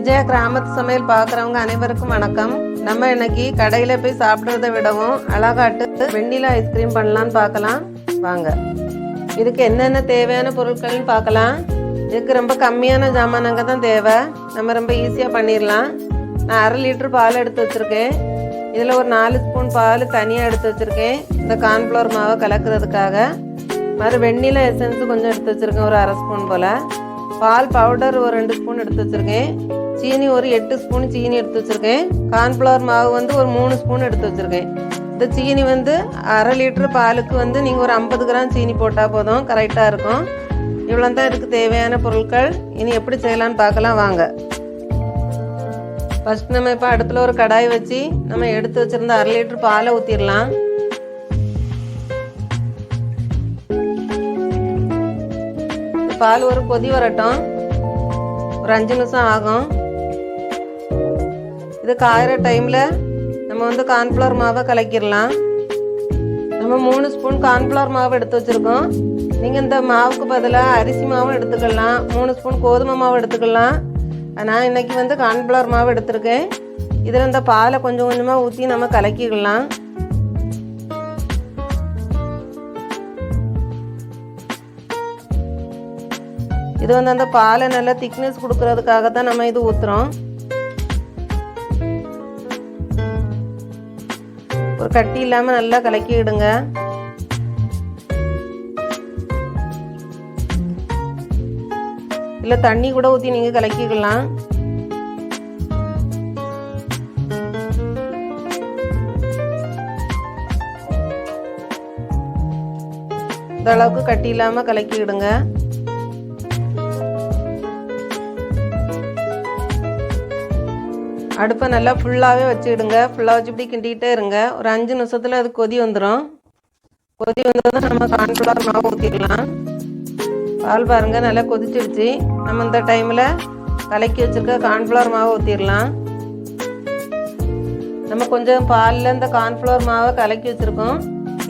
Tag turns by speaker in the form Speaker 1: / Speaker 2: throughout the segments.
Speaker 1: விஜய கிராமத்து சமையல் பார்க்குறவங்க அனைவருக்கும் வணக்கம். நம்ம இன்னைக்கு கடையில் போய் சாப்பிட்றத விடவும் அழகாட்டு வெண்ணிலா ஐஸ்கிரீம் பண்ணலான்னு பார்க்கலாம். வாங்க. இதுக்கு என்னென்ன தேவையான பொருட்கள்னு பார்க்கலாம். இதுக்கு ரொம்ப கம்மியான ஜாமானங்க தான் தேவை. நம்ம ரொம்ப ஈஸியாக பண்ணிடலாம். நான் அரை லிட்டர் பால் எடுத்து வச்சுருக்கேன். இதில் ஒரு நாலு ஸ்பூன் பால் தனியாக எடுத்து வச்சுருக்கேன். இந்த கார்ன்ஃப்ளவர் மாவை கலக்கிறதுக்காக. மறு வெண்ணிலா எசன்ஸு கொஞ்சம் எடுத்து வச்சுருக்கேன் ஒரு அரை ஸ்பூன் போல். பால் பவுடர் ஒரு ரெண்டு ஸ்பூன் எடுத்து வச்சுருக்கேன். சீனி ஒரு எட்டு ஸ்பூன் சீனி எடுத்து வச்சுருக்கேன். கார்ன்ஃப்ளவர் மாவு வந்து ஒரு மூணு ஸ்பூன் எடுத்து வச்சுருக்கேன். இந்த சீனி வந்து அரை லிட்டர் பாலுக்கு வந்து நீங்கள் ஒரு ஐம்பது கிராம் சீனி போட்டால் போதும் கரெக்டாக இருக்கும். இவ்வளோ தான் இதுக்கு தேவையான பொருட்கள். இனி எப்படி செய்யலாம்னு பார்க்கலாம் வாங்க. ஃபஸ்ட் நம்ம இப்போ அடுப்பில் ஒரு கடாய் வச்சு நம்ம எடுத்து வச்சுருந்த அரை லிட்டர் பாலை ஊற்றிடலாம் பால் ஒரு கொதி வரட்டும். ஒரு அஞ்சு நிமிஷம் ஆகும். இது காயிற டைமில் நம்ம வந்து கார்ன்ஃப்ளவர் மாவை கலக்கிடலாம். நம்ம மூணு ஸ்பூன் கார்ன்ஃப்ளவர் மாவு எடுத்து வச்சுருக்கோம். நீங்கள் இந்த மாவுக்கு பதிலாக அரிசி மாவும் எடுத்துக்கலாம். மூணு ஸ்பூன் கோதுமை மாவு எடுத்துக்கலாம். நான் இன்றைக்கி வந்து கார்ன்ஃப்ளவர் மாவு எடுத்திருக்கேன். இதில் இந்த பாலை கொஞ்சம் கொஞ்சமாக ஊற்றி நம்ம கலக்கிக்கலாம் இது வந்து அந்த பாலை நல்லா திக்னஸ் கொடுக்கறதுக்காக தான் நம்ம இது ஊற்றுறோம் ஒரு கட்டி இல்லாமல் நல்லா கலக்கி விடுங்க. தண்ணி கூட ஊற்றி நீங்கள் கலக்கிக்கலாம். இந்த அளவுக்கு கட்டி இல்லாமல் கலக்கி விடுங்க. அடுப்பை நல்லா ஃபுல்லாகவே வச்சுக்கிடுங்க. ஃபுல்லாக வச்சு இப்படி கிண்டிக்கிட்டே இருங்க. ஒரு அஞ்சு நிமிஷத்தில் அது கொதி வந்துடும் கொதி வந்ததும் நம்ம கார்ன்ஃப்ளவர் மாவு ஊற்றிக்கலாம் பால் பாருங்கள் நல்லா கொதிச்சிடுச்சு நம்ம இந்த டைமில் கலக்கி வச்சுருக்க கார்ன்ஃப்ளவர் மாவை ஊற்றிடலாம் நம்ம கொஞ்சம் பாலில் இந்த கார்ன்ஃப்ளவர் மாவை கலக்கி வச்சுருக்கோம்.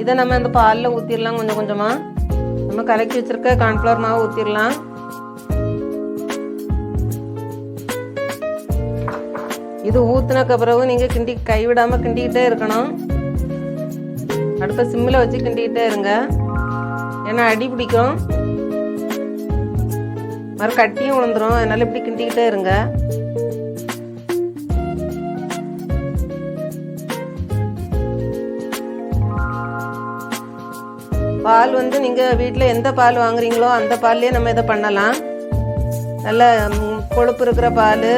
Speaker 1: இதை நம்ம இந்த பாலில் ஊற்றிடலாம் கொஞ்சம் கொஞ்சமாக நம்ம கலக்கி வச்சுருக்க கார்ன்ஃப்ளவர் மாவை ஊற்றிடலாம் இது ஊற்றுனக்கு பிறகு நீங்கள் கிண்டி கைவிடாமல் கிண்டிக்கிட்டே இருக்கணும். அடுப்பை சிம்மில் வச்சு கிண்டிக்கிட்டே இருங்க. ஏன்னா அடி பிடிக்கும். மறு கட்டியும் விழுந்துரும் அதனால் இப்படி கிண்டிக்கிட்டே இருங்க. பால் வந்து நீங்கள் வீட்டில் எந்த பால் வாங்குறீங்களோ அந்த பால்லையே நம்ம இதை பண்ணலாம். நல்ல கொழுப்பு இருக்கிற பால்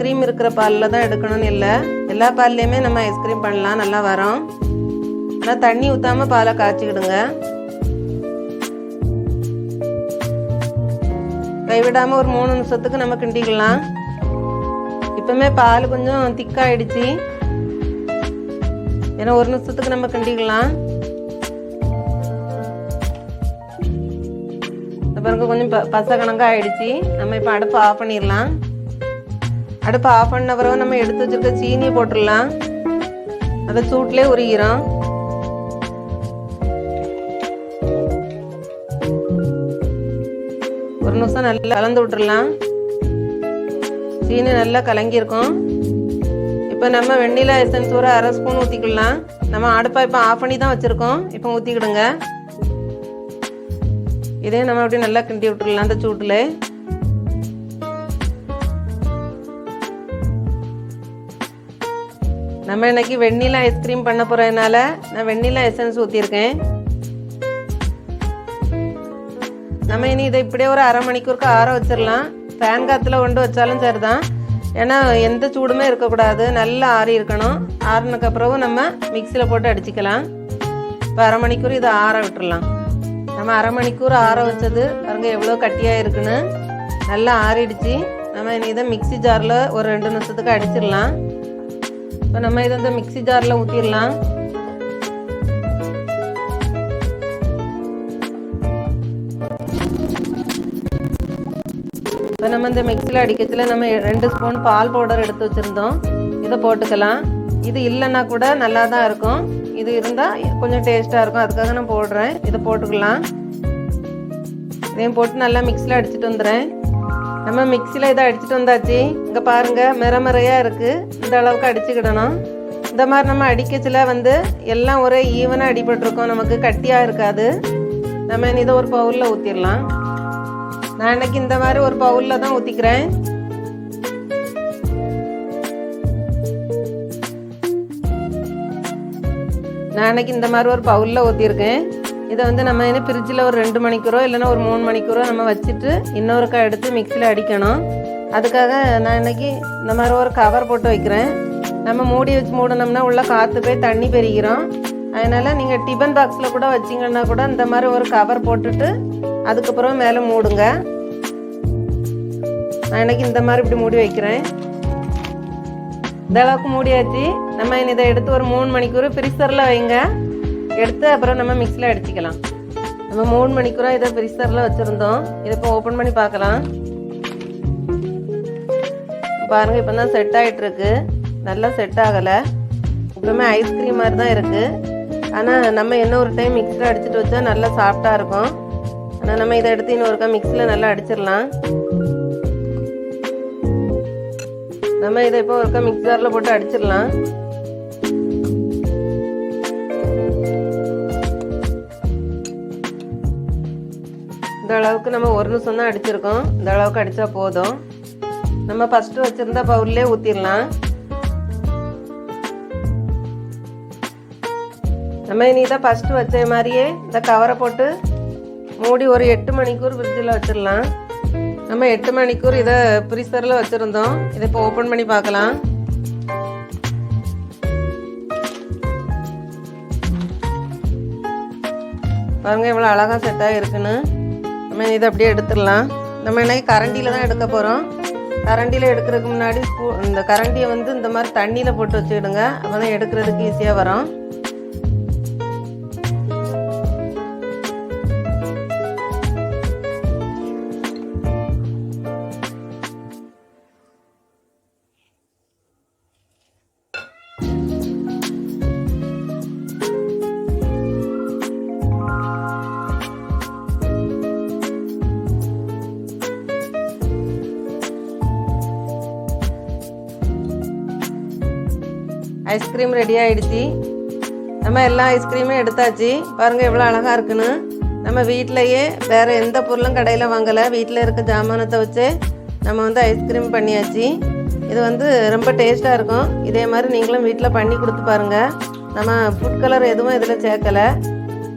Speaker 1: ஐஸ்கிரீம் இருக்கிற பாலில் தான் எடுக்கணும்னு இல்லை. எல்லா பால்லையுமே நம்ம ஐஸ்கிரீம் பண்ணலாம் நல்லா வரும். ஆனால் தண்ணி ஊற்றாமல் பாலை காய்ச்சிக்கிடுங்க. கைவிடாமல் ஒரு மூணு நிமிஷத்துக்கு நம்ம கிண்டிக்கலாம். இப்போமே பால் கொஞ்சம் திக்காயிடுச்சு. ஏன்னா ஒரு நிமிஷத்துக்கு நம்ம கிண்டிக்கலாம். பாருங்க கொஞ்சம் பச கணக்காக ஆயிடுச்சு. நம்ம இப்போ அடுப்பு ஆஃப் பண்ணிடலாம். அடுப்பு ஆஃப் பண்ண பிறகு நம்ம எடுத்து வச்சிருக்க சீனியை போட்டுடலாம். அதை சூட்லேயே உரிகிறோம் ஒரு நிமிஷம் நல்லா கலந்து விட்டுடலாம். சீனி நல்லா கலங்கியிருக்கும். இப்போ நம்ம வெண்ணிலா எசன்ஸ் ஒரு அரை ஸ்பூன் ஊற்றிக்கலாம் நம்ம அடுப்பை இப்போ ஆஃப் பண்ணி தான் வச்சுருக்கோம். இப்போ ஊற்றிக்கிடுங்க இதே நம்ம அப்படியே நல்லா கிண்டி விட்டுடலாம் அந்த சூட்டில். நம்ம இன்னைக்கு வெண்ணிலா ஐஸ்கிரீம் பண்ண போகிறதுனால நான் வெண்ணிலா எசன்ஸ் ஊற்றிருக்கேன் நம்ம இனி இதை இப்படியே ஒரு அரை மணிக்கூருக்கு ஆற வச்சிடலாம் ஃபேன் காற்றுல கொண்டு வச்சாலும் சரிதான். ஏன்னா எந்த சூடுமே இருக்கக்கூடாது. நல்லா ஆறி இருக்கணும். பிறகு நம்ம மிக்சியில் போட்டு அடிச்சுக்கலாம். இப்போ அரை மணிக்கூர் இதை ஆற விட்டுடலாம் நம்ம அரை மணிக்கூர் ஆற வச்சது பாருங்க எவ்வளோ கட்டியாக இருக்குன்னு. நல்லா ஆறிடுச்சு. நம்ம இனி இதை மிக்சி ஜாரில் ஒரு ரெண்டு நிமிஷத்துக்கு அடிச்சிடலாம் இப்போ நம்ம இதை இந்த மிக்சி ஜாரில் ஊற்றிடலாம் இப்போ நம்ம இந்த மிக்சியில் அடிக்கிறதுல நம்ம ரெண்டு ஸ்பூன் பால் பவுடர் எடுத்து வச்சுருந்தோம். இதை போட்டுக்கலாம். இது இல்லைன்னா கூட நல்லா தான் இருக்கும். இது இருந்தால் கொஞ்சம் டேஸ்ட்டாக இருக்கும். அதுக்காக நான் போடுறேன். இதை போட்டுக்கலாம். இதையும் போட்டு நல்லா மிக்ஸில் அடிச்சுட்டு வந்துடுறேன். நம்ம மிக்சியில் இதை அடிச்சிட்டு வந்தாச்சு. இங்கே பாருங்கள் மிரமறையாக இருக்குது இந்த அளவுக்கு அடிச்சுக்கிடணும். இந்த மாதிரி நம்ம அடிக்கச்சில் வந்து எல்லாம் ஒரே ஈவனாக அடிபட்டிருக்கோம். நமக்கு கட்டியாக இருக்காது. நம்ம இதை ஒரு பவுலில் ஊற்றிடலாம் நான் இன்னைக்கு இந்த மாதிரி ஒரு பவுலில் தான் ஊற்றிக்கிறேன் நான் இன்னைக்கு இந்த மாதிரி ஒரு பவுலில் ஊற்றிருக்கேன் இதை வந்து நம்ம என்ன ஃப்ரிட்ஜில் ஒரு ரெண்டு மணிக்கூரோ இல்லைன்னா ஒரு மூணு மணிக்கூரோ நம்ம வச்சுட்டு இன்னொருக்கா எடுத்து மிக்சியில் அடிக்கணும். அதுக்காக நான் இன்றைக்கி இந்த மாதிரி ஒரு கவர் போட்டு வைக்கிறேன். நம்ம மூடி வச்சு மூடினோம்னா உள்ளே காற்று போய் தண்ணி பெருகிறோம். அதனால் நீங்கள் டிஃபன் பாக்ஸில் கூட வச்சிங்கன்னா கூட இந்த மாதிரி ஒரு கவர் போட்டுட்டு அதுக்கப்புறம் மேலே மூடுங்க. நான் இன்றைக்கி இந்த மாதிரி இப்படி மூடி வைக்கிறேன். இந்த அளவுக்கு மூடியாச்சு. நம்ம இதை எடுத்து ஒரு மூணு மணிக்கூர் ஃப்ரீசரில் வைங்க. எடுத்து அப்புறம் நம்ம மிக்ஸில் அடிச்சுக்கலாம். நம்ம மூணு மணிக்கூராக இதை ஃப்ரீசரில் வச்சுருந்தோம். இதை இப்போ ஓப்பன் பண்ணி பார்க்கலாம். பாருங்கள் இப்போ தான் செட் ஆகிட்டுருக்கு நல்லா செட் ஆகலை. இப்பவுமே ஐஸ்கிரீம் மாதிரி தான் இருக்குது ஆனால் நம்ம என்ன ஒரு டைம் மிக்ஸில் அடிச்சுட்டு வச்சா நல்லா சாஃப்டாக இருக்கும். ஆனால் நம்ம இதை எடுத்து இன்னொருக்கா மிக்ஸில் நல்லா அடிச்சிடலாம். நம்ம இதை இப்போ ஒருக்கா மிக்சரில் போட்டு அடிச்சிடலாம். இந்த அளவுக்கு நம்ம ஒரு நிமிஷம் தான் அடிச்சிருக்கோம். இந்த அளவுக்கு அடித்தா போதும். நம்ம ஃபஸ்ட்டு வச்சுருந்த பவுல்லே ஊற்றிடலாம் நம்ம இனி தான் ஃபஸ்ட்டு வச்ச மாதிரியே இந்த கவரை போட்டு மூடி ஒரு எட்டு மணிக்கூர் ஃப்ரிட்ஜில் வச்சிடலாம். நம்ம எட்டு மணிக்கூர் இதை ஃப்ரீசரில் வச்சுருந்தோம். இதை இப்போ ஓப்பன் பண்ணி பார்க்கலாம். பாருங்க எவ்வளோ அழகாக செட்டாக இருக்குன்னு நம்ம இதை அப்படியே எடுத்துடலாம். நம்ம இன்னைக்கு கரண்டியில் தான் எடுக்க போகிறோம் கரண்டியில் எடுக்கிறதுக்கு முன்னாடி இந்த கரண்டியை வந்து இந்த மாதிரி தண்ணியில் போட்டு வச்சுக்கிடுங்க. அப்போ தான் எடுக்கிறதுக்கு ஈஸியாக வரும். ஐஸ்கிரீம் ரெடி ஆகிடுச்சி நம்ம எல்லா ஐஸ்கிரீமும் எடுத்தாச்சு. பாருங்கள் எவ்வளோ அழகாக இருக்குன்னு. நம்ம வீட்டிலையே வேறு எந்த பொருளும் கடையில் வாங்கலை. வீட்டில் இருக்க ஜாமானத்தை வச்சு நம்ம வந்து ஐஸ்கிரீம் பண்ணியாச்சு. இது வந்து ரொம்ப டேஸ்ட்டாக இருக்கும். இதே மாதிரி நீங்களும் வீட்டில் பண்ணி கொடுத்து பாருங்கள் நம்ம ஃபுட் கலர் எதுவும் இதில் சேர்க்கலை.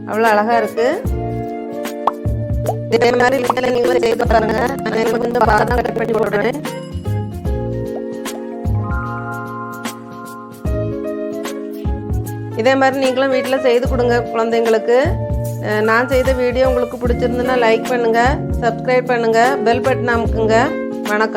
Speaker 1: அவ்வளோ அழகாக இருக்குது இதே மாதிரி வீட்டில் நீங்களும் செய்து பாருங்கள் நான் கொஞ்சம் பாதாம் கட் பண்ணி போடுறேன். இதே மாதிரி நீங்களும் வீட்டில் செய்து கொடுங்க குழந்தைங்களுக்கு. நான் செய்த வீடியோ உங்களுக்கு பிடிச்சிருந்துன்னா லைக் பண்ணுங்கள் சப்ஸ்கிரைப் பண்ணுங்கள் பெல் பட்டன் அமுக்குங்க. வணக்கம்.